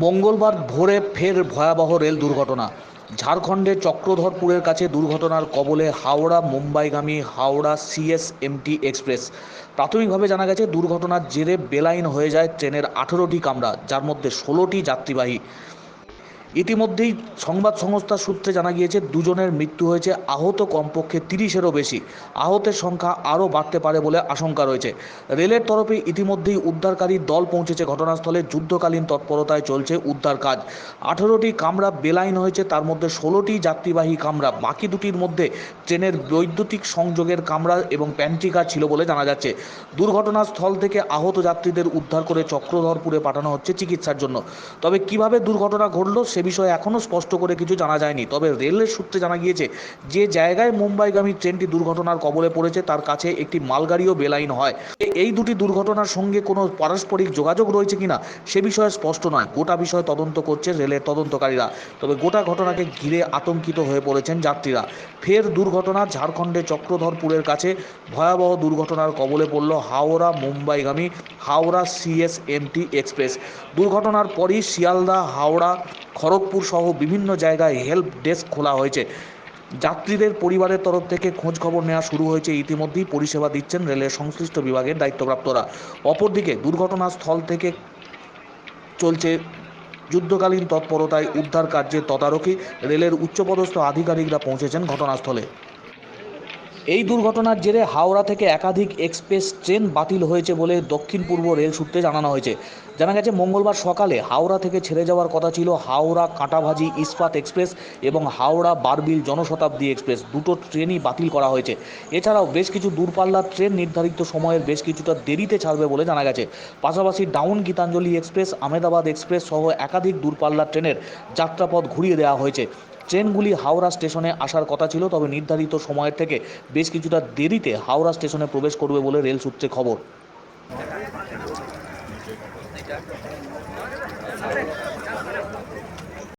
মঙ্গলবার ভোরে ফের ভয়াবহ রেল দুর্ঘটনা। ঝাড়খণ্ডের চক্রধরপুরের কাছে দুর্ঘটনার কবলে হাওড়া মুম্বাইগামী হাওড়া সিএসএমটি এক্সপ্রেস। প্রাথমিকভাবে জানা গেছে, দুর্ঘটনার জেরে বেলাইন হয়ে যায় ট্রেনের আঠেরোটি কামরা, যার মধ্যে ষোলোটি যাত্রীবাহী। ইতিমধ্যেই সংবাদ সংস্থা সূত্রে জানা গিয়েছে, দুজনের মৃত্যু হয়েছে আহত কমপক্ষে তিরিশেরও বেশি। আহতের সংখ্যা আরও বাড়তে পারে বলে আশঙ্কা রয়েছে। রেলের তরফে ইতিমধ্যেই উদ্ধারকারী দল পৌঁছেছে ঘটনাস্থলে। যুদ্ধকালীন তৎপরতায় চলছে উদ্ধার কাজ। আঠেরোটি কামরা বেলাইন হয়েছে, তার মধ্যে ষোলোটি যাত্রীবাহী কামরা। বাকি দুটির মধ্যে ট্রেনের বৈদ্যুতিক সংযোগের কামরা এবং প্যান্ট্রিকার ছিল বলে জানা যাচ্ছে। দুর্ঘটনাস্থল থেকে আহত যাত্রীদের উদ্ধার করে চক্রধরপুরে পাঠানো হচ্ছে চিকিৎসার জন্য। তবে কীভাবে দুর্ঘটনা ঘটলো সে বিষয়ে এখনও স্পষ্ট করে কিছু জানা যায়নি। তবে রেলের সূত্রে জানা গিয়েছে, যে জায়গায় মুম্বাইগামী ট্রেনটি দুর্ঘটনার কবলে পড়েছে, তার কাছে একটি মালগাড়িও বেলাইন হয়। এই দুটি দুর্ঘটনার সঙ্গে কোনো পারস্পরিক যোগাযোগ রয়েছে কিনা, সে বিষয়ে স্পষ্ট নয়। গোটা বিষয়ে তদন্ত করছে রেলের তদন্তকারীরা। তবে গোটা ঘটনাকে ঘিরে আতঙ্কিত হয়ে পড়েছেন যাত্রীরা। ফের দুর্ঘটনা ঝাড়খণ্ডের চক্রধরপুরের কাছে ভয়াবহ দুর্ঘটনার কবলে পড়ল হাওড়া মুম্বাইগামী হাওড়া সিএসএমটি এক্সপ্রেস। দুর্ঘটনার পরই শিয়ালদা, হাওড়া খড়গপুর সহ বিভিন্ন জায়গায় হেল্প ডেস্ক খোলা হয়েছে। যাত্রীদের পরিবারের তরফ থেকে খোঁজ খবর নেওয়া শুরু হয়েছে। ইতিমধ্যেই পরিষেবা দিচ্ছেন রেলের সংশ্লিষ্ট বিভাগের দায়িত্বপ্রাপ্তরা। অপরদিকে দুর্ঘটনাস্থল থেকে চলছে যুদ্ধকালীন তৎপরতায় উদ্ধার কার্যের তদারকি। রেলের উচ্চপদস্থ আধিকারিকরা পৌঁছেছেন ঘটনাস্থলে। এই দুর্ঘটনার জেরে হাওড়া থেকে একাধিক এক্সপ্রেস ট্রেন বাতিল হয়েছে বলে দক্ষিণ পূর্ব রেল সূত্রে জানানো হয়েছে। জানা গেছে, মঙ্গলবার সকালে হাওড়া থেকে ছেড়ে যাওয়ার কথা ছিল হাওড়া কাঁটাভাজি ইস্পাত এক্সপ্রেস এবং হাওড়া বারবিল জনশতাব্দী এক্সপ্রেস। দুটো ট্রেনই বাতিল করা হয়েছে। এছাড়াও বেশ কিছু দূরপাল্লার ট্রেন নির্ধারিত সময়ের বেশ কিছুটা দেরিতে ছাড়বে বলে জানা গেছে। পাশাপাশি down Gitanjali express, Ahmedabad express সহ একাধিক দূরপাল্লার ট্রেনের যাত্রাপথ ঘুরিয়ে দেওয়া হয়েছে। ট্রেনগুলি হাওড়া স্টেশনে আসার কথা ছিল, তবে নির্ধারিত সময়ের থেকে বেশ কিছুটা দেরিতে হাওড়া স্টেশনে প্রবেশ করবে বলে রেল সূত্রে খবর।